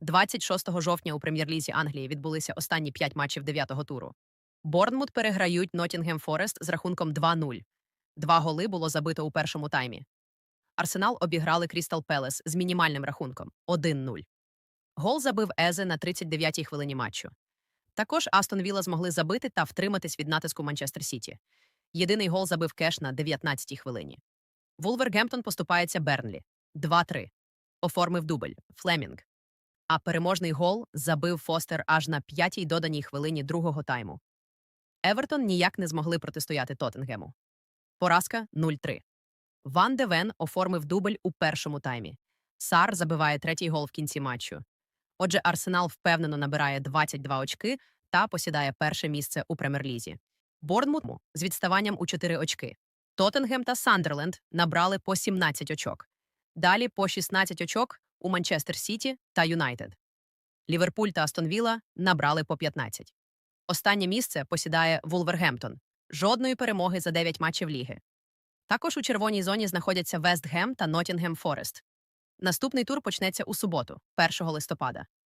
26 жовтня у прем'єр-лізі Англії відбулися останні п'ять матчів дев'ятого туру. Борнмут переграють Ноттінгем Форест з рахунком 2-0. Два голи було забито у першому таймі. Арсенал обіграли Крістал Пелес з мінімальним рахунком 1-0. Гол забив Езе на 39-й хвилині матчу. Також Астон Вілла змогли забити та втриматись від натиску Манчестер Сіті. Єдиний гол забив Кеш на 19-й хвилині. Вулвергемптон поступається Бернлі 2-3. Оформив дубль Флемінг. А переможний гол забив Фостер аж на п'ятій доданій хвилині другого тайму. Евертон ніяк не змогли протистояти Тоттенгему. Поразка 0-3. Ван де Вен оформив дубль у першому таймі. Сар забиває третій гол в кінці матчу. Отже, Арсенал впевнено набирає 22 очки та посідає перше місце у прем'єр-лізі. Борнмут з відставанням у 4 очки. Тоттенгем та Сандерленд набрали по 17 очок. Далі по 16 очок у Манчестер Сіті та Юнайтед. Ліверпуль та Астон Вілла набрали по 15. Останнє місце посідає Вулвергемптон. Жодної перемоги за 9 матчів ліги. Також у червоній зоні знаходяться Вестгем та Ноттінгем Форест. Наступний тур почнеться у суботу, 1 листопада.